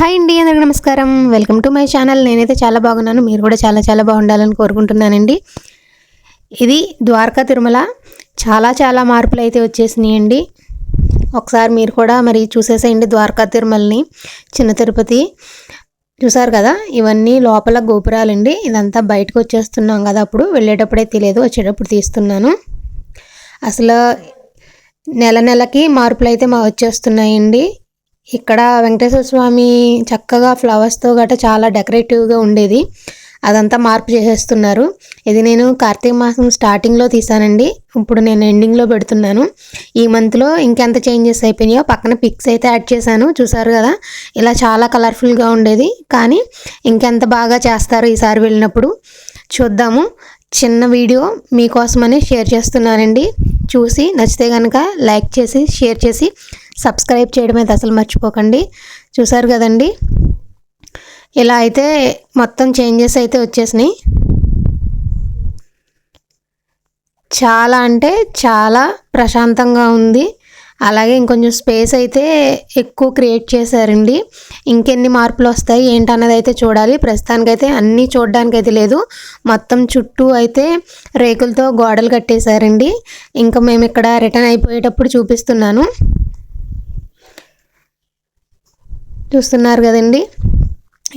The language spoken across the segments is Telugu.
హాయ్ అండి అందరికీ నమస్కారం. Welcome to my channel. నేనైతే చాలా బాగున్నాను. మీరు కూడా చాలా చాలా బాగుండాలని కోరుకుంటున్నానండి. ఇది ద్వారకా తిరుమల. చాలా చాలా మార్పులు అయితే వచ్చేసినాయండి. ఒకసారి మీరు కూడా మరి చూసేసేయండి ద్వారకా తిరుమలని. చిన్న తిరుపతి. చూసారు కదా ఇవన్నీ లోపల గోపురాలండి. ఇదంతా బయటకు వచ్చేస్తున్నాం కదా అప్పుడు. వెళ్ళేటప్పుడే తెలియదు వచ్చేటప్పుడు తీస్తున్నాను. అసలు నెల నెలకి మార్పులు అయితే మా వచ్చేస్తున్నాయండి. ఇక్కడ వెంకటేశ్వర స్వామి చక్కగా ఫ్లవర్స్తో గట్రా చాలా డెకరేటివ్గా ఉండేది. అదంతా మార్పు చేసేస్తున్నారు. ఇది నేను కార్తీక మాసం స్టార్టింగ్లో తీసానండి. ఇప్పుడు నేను ఎండింగ్లో పెడుతున్నాను. ఈ మంత్లో ఇంకెంత చేంజెస్ అయిపోయినాయో పక్కన పిక్స్ అయితే యాడ్ చేశాను. చూసారు కదా? ఇలా చాలా కలర్ఫుల్గా ఉండేది. కానీ ఇంకెంత బాగా చేస్తారు ఈసారి వెళ్ళినప్పుడు చూద్దాము. చిన్న వీడియో మీకోసమని షేర్ చేస్తున్నానండి. చూసి నచ్చితే కనుక లైక్ చేసి షేర్ చేసి సబ్స్క్రైబ్ చేయడం అయితే అసలు మర్చిపోకండి. చూసారు కదండి? ఇలా అయితే మొత్తం చేంజెస్ అయితే వచ్చేసినాయి. చాలా అంటే చాలా ప్రశాంతంగా ఉంది. అలాగే ఇంకొంచెం స్పేస్ అయితే ఎక్కువ క్రియేట్ చేశారండి. ఇంకెన్ని మార్పులు వస్తాయి ఏంటన్నది అయితే చూడాలి. ప్రస్తుతానికైతే అన్నీ చూడడానికి అయితే లేదు. మొత్తం చుట్టూ అయితే రేకులతో గోడలు కట్టేశారండి. ఇంకా మేము ఇక్కడ రిటర్న్ అయిపోయేటప్పుడు చూపిస్తున్నాను. చూస్తున్నారు కదండి.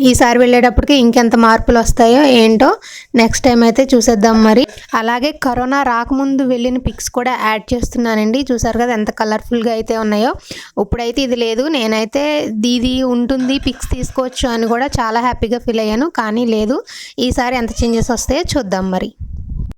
ఈసారి వెళ్ళేటప్పటికి ఇంకెంత మార్పులు వస్తాయో ఏంటో నెక్స్ట్ టైం అయితే చూసేద్దాం మరి. అలాగే కరోనా రాకముందు వెళ్ళిన పిక్స్ కూడా యాడ్ చేస్తున్నానండి. చూసారు కదా ఎంత కలర్ఫుల్గా అయితే ఉన్నాయో. ఇప్పుడైతే ఇది లేదు. నేనైతే దీది ఉంటుంది పిక్స్ తీసుకోవచ్చు అని కూడా చాలా హ్యాపీగా ఫీల్ అయ్యాను. కానీ లేదు. ఈసారి ఎంత చేంజెస్ వస్తాయో చూద్దాం మరి.